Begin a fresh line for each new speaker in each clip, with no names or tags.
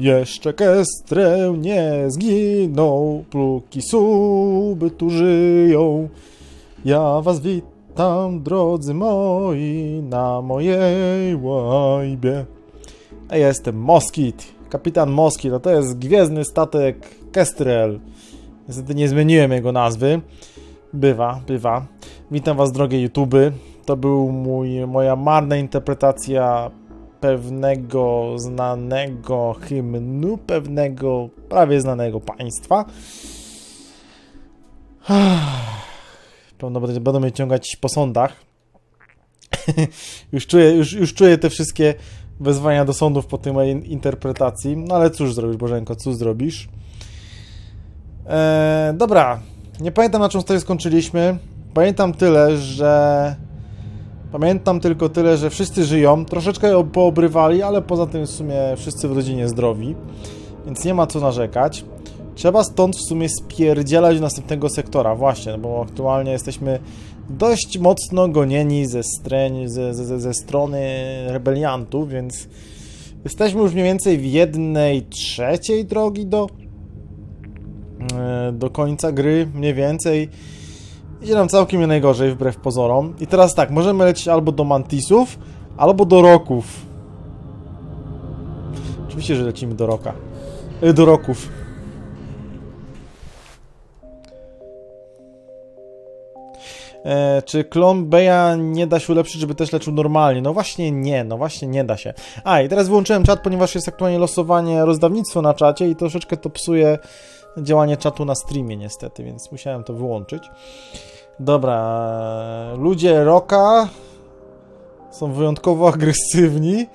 Jeszcze Kestrel nie zginął, póki suby tu żyją. Ja was witam, drodzy moi, na mojej łajbie. A jestem Moskit, kapitan Moskit, a to jest gwiezdny statek Kestrel. Niestety nie zmieniłem jego nazwy. Bywa, bywa. Witam was, drogie YouTube. To był mój, moja marna interpretacja pewnego znanego hymnu, pewnego prawie znanego państwa. Pewno będą mnie ciągać po sądach. już, czuję, już, już czuję te wszystkie wezwania do sądów po tej mojej interpretacji. No ale cóż zrobisz, Bożenko, cóż zrobisz? Eee, dobra, nie pamiętam na czym sobie skończyliśmy. Pamiętam tyle, że... Pamiętam tylko tyle, że wszyscy żyją. Troszeczkę poobrywali, ale poza tym w sumie wszyscy w rodzinie zdrowi. Więc nie ma co narzekać. Trzeba stąd w sumie spierdzielać następnego sektora, właśnie, bo aktualnie jesteśmy dość mocno gonieni ze, streń, ze, ze, ze strony rebeliantów, więc jesteśmy już mniej więcej w jednej trzeciej drogi do, e, do końca gry, mniej więcej. Idzie nam całkiem nie najgorzej, wbrew pozorom. I teraz tak, możemy lecieć albo do Mantisów, albo do Roków. Oczywiście, że lecimy do Roka. Y, Do Roków. E, czy klon Beja nie da się ulepszyć, żeby też leczył normalnie? No właśnie nie, no właśnie nie da się. A, i teraz wyłączyłem czat, ponieważ jest aktualnie losowanie, rozdawnictwo na czacie i troszeczkę to psuje działanie czatu na streamie niestety, więc musiałem to wyłączyć. Dobra, ludzie Roka są wyjątkowo agresywni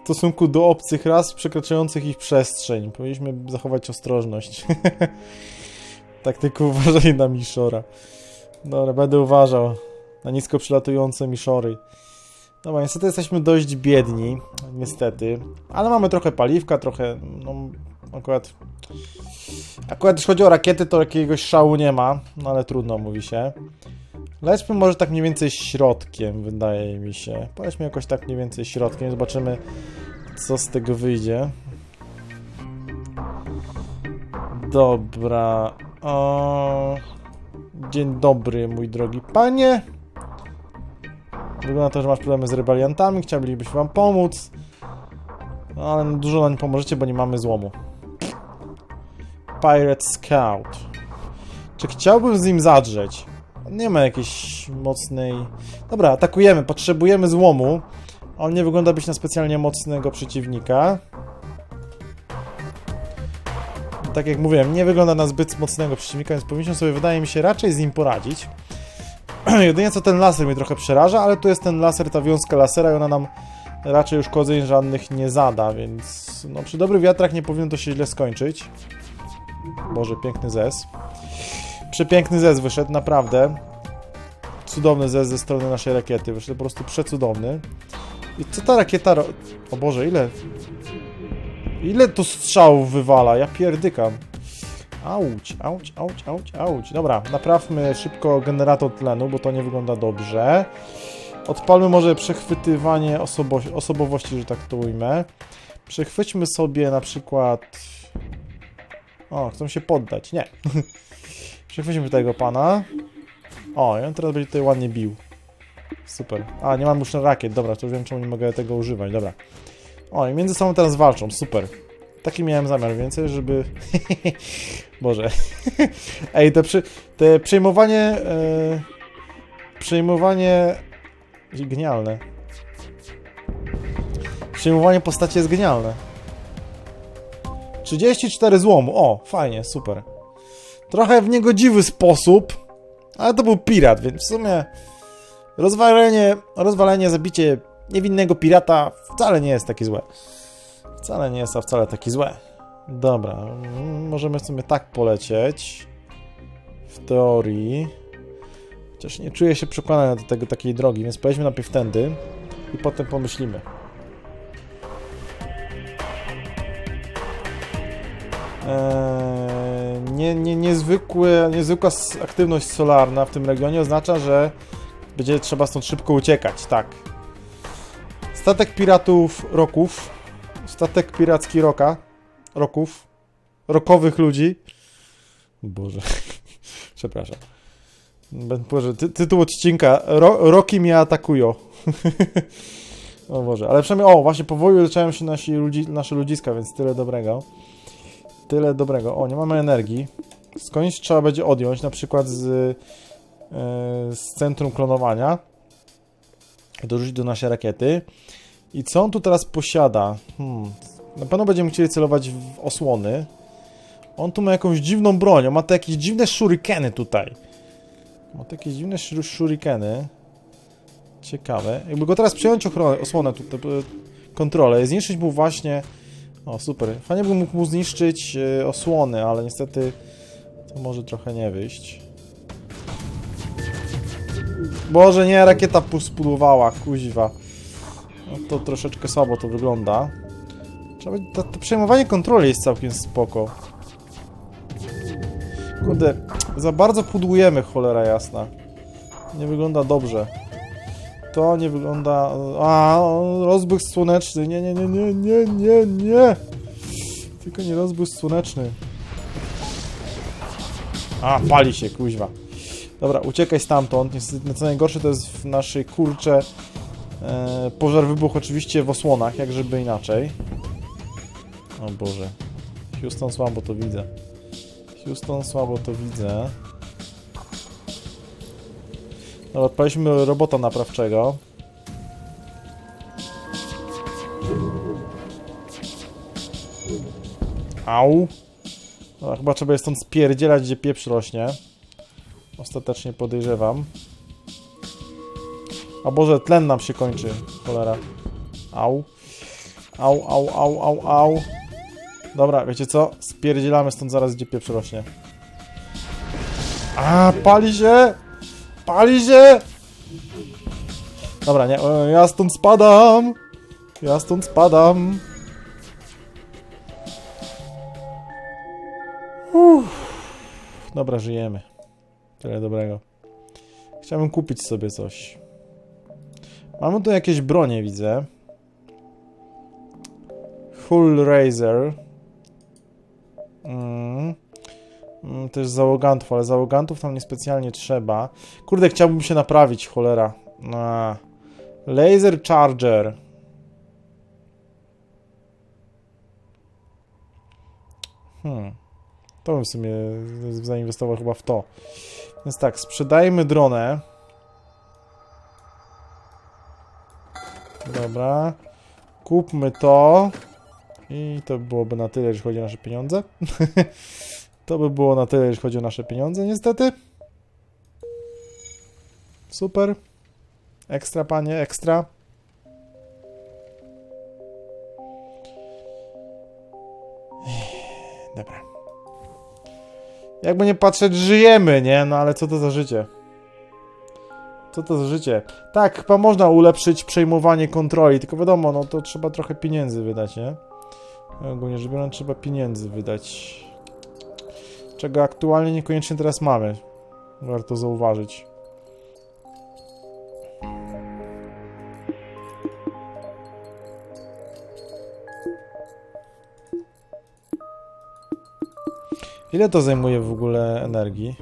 w stosunku do obcych ras przekraczających ich przestrzeń. Powinniśmy zachować ostrożność. tak tylko uważaj na Mishora. Dobra, będę uważał na nisko przylatujące Mishory. Dobra, niestety jesteśmy dość biedni, niestety. Ale mamy trochę paliwka, trochę, no akurat... Akurat jeśli chodzi o rakiety, to jakiegoś szału nie ma, no ale trudno, mówi się. Lećmy może tak mniej więcej środkiem, wydaje mi się. Polećmy jakoś tak mniej więcej środkiem, zobaczymy co z tego wyjdzie. Dobra. O... Dzień dobry, mój drogi panie. Wygląda to, że masz problemy z rebeliantami, chcielibyśmy wam pomóc. No, ale dużo nam nie pomożecie, bo nie mamy złomu. Pirate Scout. Czy chciałbym z nim zadrzeć? Nie ma jakiejś mocnej... Dobra, atakujemy, potrzebujemy złomu. On nie wygląda być na specjalnie mocnego przeciwnika. Tak jak mówiłem, nie wygląda na zbyt mocnego przeciwnika, więc powinniśmy sobie, wydaje mi się, raczej z nim poradzić. Jedynie co ten laser mnie trochę przeraża, ale tu jest ten laser, ta wiązka lasera i ona nam raczej uszkodzeń żadnych nie zada, więc no, przy dobrych wiatrach nie powinno to się źle skończyć. Boże, piękny zes. Przepiękny zes wyszedł, naprawdę. Cudowny zes ze strony naszej rakiety, wyszedł po prostu przecudowny. I co ta rakieta ro... O Boże, ile... Ile to strzałów wywala? Ja pierdykam. Auć, auć, auć, auć, auć. Dobra, naprawmy szybko generator tlenu, bo to nie wygląda dobrze. Odpalmy może przechwytywanie osobo osobowości, że tak to ujmę. Przechwyćmy sobie na przykład... O, chcą się poddać. Nie. Przechwyćmy tego pana. O, i on teraz będzie tutaj ładnie bił. Super. A, nie mam już rakiet. Dobra, to już wiem, czemu nie mogę tego używać. Dobra. O, i między sobą teraz walczą. Super. Taki miałem zamiar więcej, żeby... Boże. Ej, te, przy... te przejmowanie... E... Przejmowanie... Genialne. Przejmowanie postaci jest genialne. 34 złomu. O, fajnie, super. Trochę w niegodziwy sposób, ale to był pirat, więc w sumie rozwalenie, rozwalenie, zabicie niewinnego pirata wcale nie jest takie złe. Wcale nie jest a wcale takie złe. Dobra, mm, możemy sobie tak polecieć. W teorii. Chociaż nie czuję się przekonany do tego takiej drogi, więc pojedźmy najpierw tędy i potem pomyślimy. Eee, nie, nie, niezwykły, niezwykła aktywność solarna w tym regionie oznacza, że będzie trzeba stąd szybko uciekać, tak. Statek piratów Roków, statek piracki Roka, roków, rokowych ludzi. Boże, przepraszam. Boże, ty, tytuł odcinka, Ro, Roki mnie atakują. o Boże, ale przynajmniej, o, właśnie powoli uleczają się nasi ludzi, nasze ludziska, więc tyle dobrego. Tyle dobrego. O, nie mamy energii. Skądś trzeba będzie odjąć, na przykład z, e, z centrum klonowania. Dorzucić do naszej rakiety. I co on tu teraz posiada? Hmm. Na pewno będziemy chcieli celować w osłony. On tu ma jakąś dziwną broń. On ma te jakieś dziwne shurikeny tutaj. Ma te jakieś dziwne shur shurikeny. Ciekawe. Jakby go teraz przejąć ochronę, osłonę, tutaj, e, kontrolę, zniszczyć mu właśnie... O, super. Fajnie bym mógł mu zniszczyć e, osłony, ale niestety to może trochę nie wyjść. Boże, nie, rakieta spudłowała, kuźwa. No to troszeczkę słabo to wygląda. Trzeba, to, to przejmowanie kontroli jest całkiem spoko. Kurde, za bardzo pudłujemy, cholera jasna. Nie wygląda dobrze. To nie wygląda... A, rozbłysk słoneczny. Nie, nie, nie, nie, nie, nie, nie. Tylko nie rozbłysk słoneczny. A, pali się, kuźwa. Dobra, uciekaj stamtąd. Niestety, co najgorsze to jest w naszej kurcze e, pożar wybuchł oczywiście w osłonach, jak żeby inaczej. O Boże. Houston słabo to widzę. Houston słabo to widzę. Dobra, odpaliśmy robota naprawczego. Au. Dobra, chyba trzeba je stąd spierdzielać, gdzie pieprz rośnie. Ostatecznie podejrzewam. A Boże, tlen nam się kończy. Cholera. Au. Au, au, au, au, au. Dobra, wiecie co? Spierdzielamy stąd zaraz, gdzie pieprz rośnie. A, pali się! Pali się! Dobra, nie, ja stąd spadam! Ja stąd spadam! Uff. Dobra, żyjemy. Tyle dobrego. Chciałbym kupić sobie coś. Mamy tu jakieś bronie, widzę. Hull Razor. Mm. Mm, też załogantów, ale załogantów tam niespecjalnie trzeba. Kurde, chciałbym się naprawić, cholera. A. Laser Charger. Hmm. To bym w sumie zainwestował chyba w to. Więc tak, sprzedajmy dronę. Dobra. Kupmy to. I to byłoby na tyle, jeśli chodzi o nasze pieniądze. to by było na tyle, jeśli chodzi o nasze pieniądze, niestety. Super. Ekstra, panie, ekstra. Jakby nie patrzeć, żyjemy, nie? No ale co to za życie? Co to za życie? Tak, chyba można ulepszyć przejmowanie kontroli, tylko wiadomo, no to trzeba trochę pieniędzy wydać, nie? Ogólnie rzecz biorąc, trzeba pieniędzy wydać. Czego aktualnie niekoniecznie teraz mamy. Warto zauważyć. Ile to zajmuje w ogóle energii?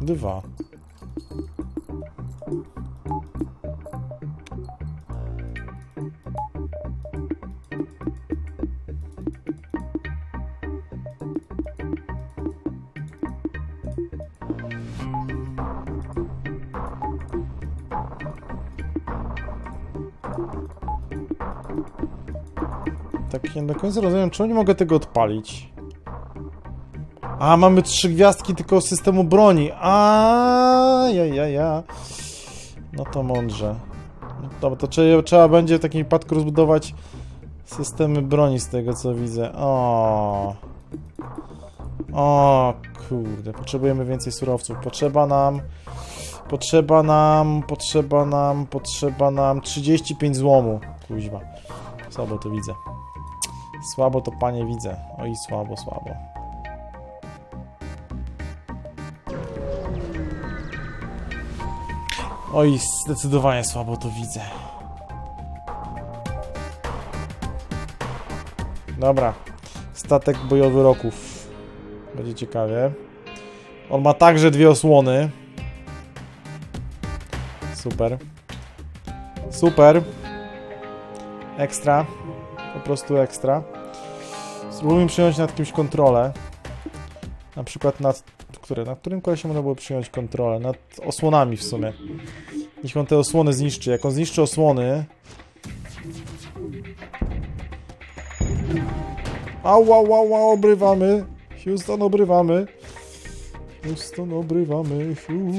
Dwa. Tak nie do końca rozumiem, czemu nie mogę tego odpalić? A, mamy trzy gwiazdki tylko systemu broni. A, ja, ja, ja. No to mądrze. No Dobra, to trzeba, trzeba będzie w takim wypadku rozbudować systemy broni z tego co widzę. O. O, kurde, potrzebujemy więcej surowców. Potrzeba nam potrzeba nam, potrzeba nam, potrzeba nam 35 złomu. Kuźwa. Słabo to widzę. Słabo to panie widzę. Oj, słabo, słabo. Oj, zdecydowanie słabo to widzę. Dobra. Statek bojowy roków. Będzie ciekawie. On ma także dwie osłony. Super. Super. Ekstra. Po prostu ekstra. Spróbujmy przyjąć nad kimś kontrolę. Na przykład nad... Które, nad którym kolesiem można było przyjąć kontrolę? Nad osłonami w sumie. Niech on te osłony zniszczy. Jak on zniszczy osłony... Au, au, au, au, obrywamy. Houston, obrywamy. Houston, obrywamy. Fiu.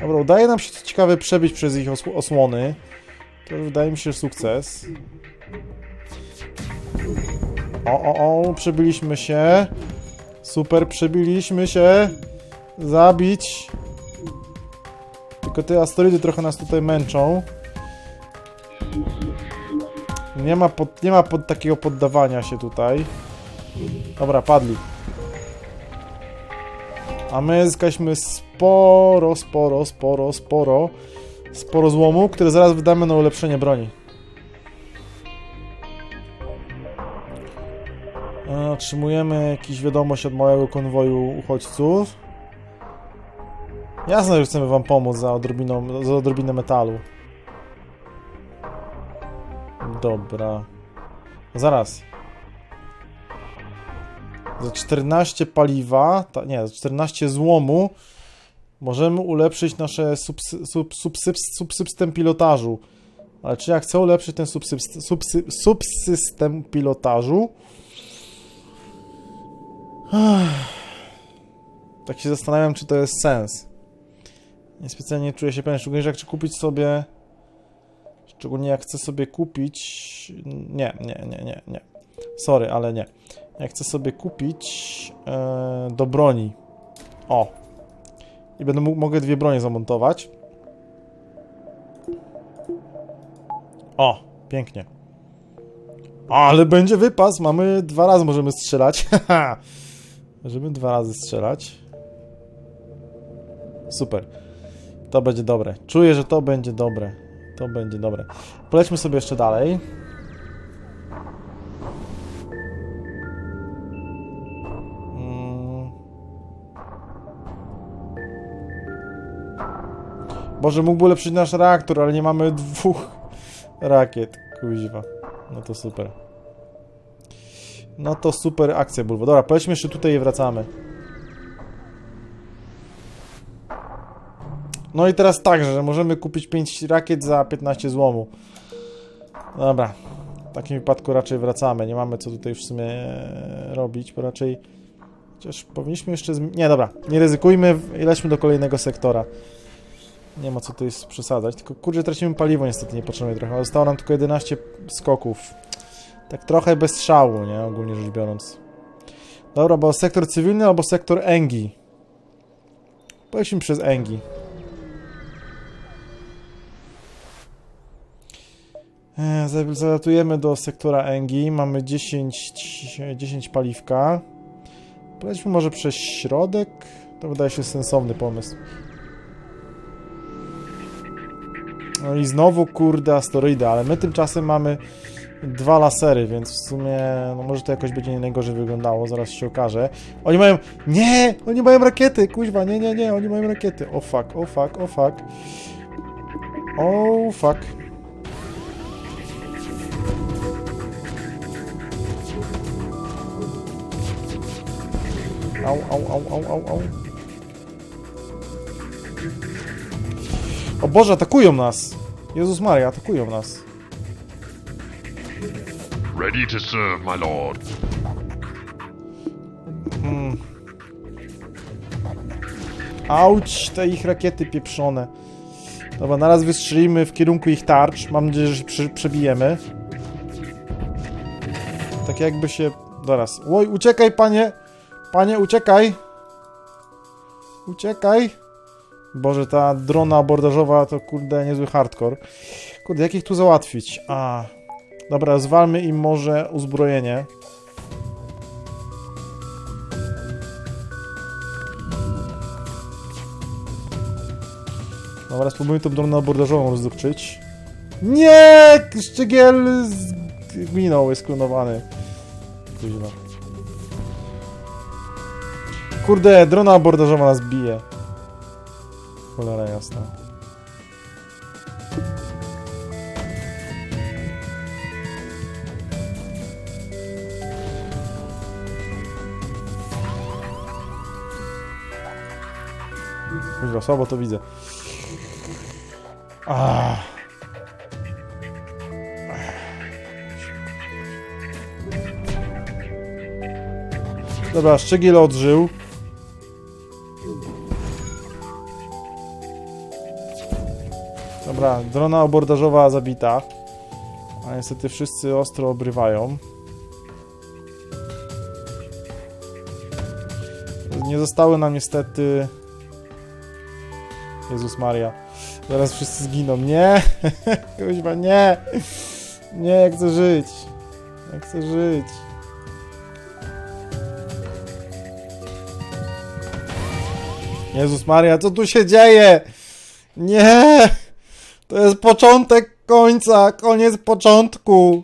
Dobra, udaje nam się co ciekawe przebić przez ich osł osłony. To wydaje mi się sukces. O, o, o, przebiliśmy się. Super, przebiliśmy się. Zabić. Tylko te asteroidy trochę nas tutaj męczą. Nie ma, pod, nie ma pod takiego poddawania się tutaj. Dobra, padli. A my zyskaliśmy sporo, sporo, sporo, sporo, sporo złomu, które zaraz wydamy na ulepszenie broni. Otrzymujemy jakąś wiadomość od małego konwoju uchodźców. Jasne, że chcemy wam pomóc za, odrobiną, za odrobinę metalu. Dobra. Zaraz. Za 14 paliwa, ta, nie, za 14 złomu możemy ulepszyć nasze subsy, sub, subsys, subsystem pilotażu. Ale czy ja chcę ulepszyć ten subsys, subsy, subsystem pilotażu? Tak się zastanawiam, czy to jest sens. Niespecjalnie czuję się pewien, szczególnie, że jak chcę kupić sobie... Szczególnie jak chcę sobie kupić... Nie, nie, nie, nie, nie. Sorry, ale nie. Jak chcę sobie kupić e, do broni. O. I będę mógł, mogę dwie bronie zamontować. O, pięknie. Ale będzie wypas, mamy dwa razy możemy strzelać. Możemy dwa razy strzelać. Super. To będzie dobre. Czuję, że to będzie dobre. To będzie dobre. Polećmy sobie jeszcze dalej. Mm. Boże, mógłby ulepszyć nasz reaktor, ale nie mamy dwóch rakiet. Kuźwa. No to super. No to super akcja, Bulwo. Dobra, powiedzmy jeszcze tutaj i wracamy. No i teraz tak, że możemy kupić 5 rakiet za 15 złomu. Dobra. W takim wypadku raczej wracamy. Nie mamy co tutaj w sumie e, robić, bo raczej... Chociaż powinniśmy jeszcze... Nie, dobra. Nie ryzykujmy i do kolejnego sektora. Nie ma co tutaj przesadzać. Tylko kurczę, tracimy paliwo niestety niepotrzebnie trochę. Zostało nam tylko 11 skoków. Tak trochę bez strzału, nie? Ogólnie rzecz biorąc. Dobra, bo sektor cywilny albo sektor Engi. Pojedźmy przez Engi. E, za- Zalatujemy do sektora Engi. Mamy 10, 10 paliwka. Pojedźmy może przez środek. To wydaje się sensowny pomysł. No i znowu, kurde, asteroidy, ale my tymczasem mamy dwa lasery, więc w sumie, no może to jakoś będzie nie najgorzej wyglądało, zaraz się okaże. Oni mają, nie, oni mają rakiety, kuźwa, nie, nie, nie, oni mają rakiety. O fuck, o fuck, o fuck. O fuck. Au, au, au, au, au, au. O Boże, atakują nas! Jezus Maria, atakują nas.
Ready to serve, my lord.
Mm. Auć, te ich rakiety pieprzone. Dobra, naraz wystrzelimy w kierunku ich tarcz. Mam nadzieję, że się przebijemy. Tak jakby się... Zaraz. Oj, uciekaj, panie! Panie, uciekaj! Uciekaj! Boże, ta drona abordażowa to kurde niezły hardcore. Kurde, jak ich tu załatwić? A. Dobra, zwalmy im może uzbrojenie. Dobra, spróbujmy tą dronę abordażową rozdupczyć. Nie! Szczygiel zginął, jest klonowany. Kurde, drona abordażowa nas bije. Cholera jasna. Kuźwa, słabo to widzę. Ah. Dobra, Szczegiel odżył. Dobra, drona abordażowa zabita. A niestety wszyscy ostro obrywają. Nie zostały nam niestety... Jezus Maria. Zaraz wszyscy zginą. Nie! Kuźwa, nie! Nie, ja chcę żyć. Ja chcę żyć. Jezus Maria, co tu się dzieje? Nie! To jest początek końca, koniec początku.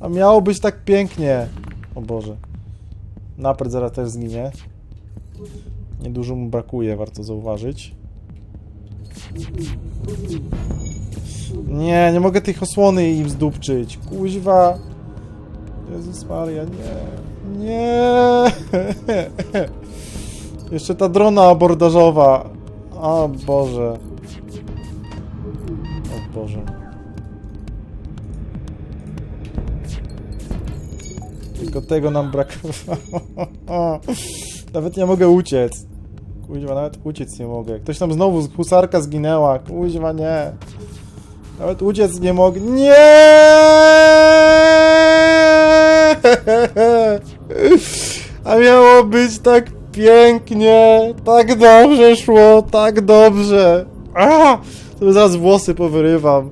A miało być tak pięknie. O Boże. Naprzód zaraz też zginie. Niedużo mu brakuje, warto zauważyć. Nie, nie mogę tych osłony im zdupczyć. Kuźwa. Jezus Maria, nie. Nie. Jeszcze ta drona abordażowa. O Boże. O Boże. Tylko tego nam brakowało. Nawet nie mogę uciec. Kuźwa, nawet uciec nie mogę. Ktoś tam znowu z husarka zginęła. Kuźwa, nie. Nawet uciec nie mogę. Nie! A miało być tak pięknie, tak dobrze szło, tak dobrze. A! To zaraz włosy powyrywam.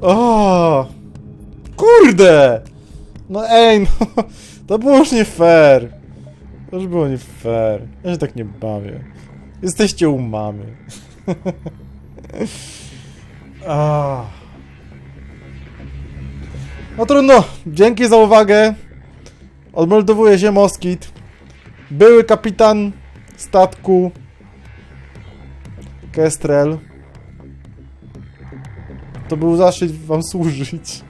O! Kurde! No ej, no, to było już nie fair. To już było nie fair. Ja się tak nie bawię. Jesteście u mamy. No trudno. Dzięki za uwagę. Odmeldowuje się Moskit. Były kapitan statku Kestrel. To był zaszczyt wam służyć.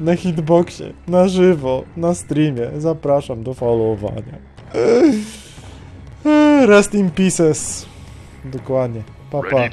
Na hitboxie, na żywo, na streamie. Zapraszam do followowania. Rest in pieces. Dokładnie. Papa. Pa.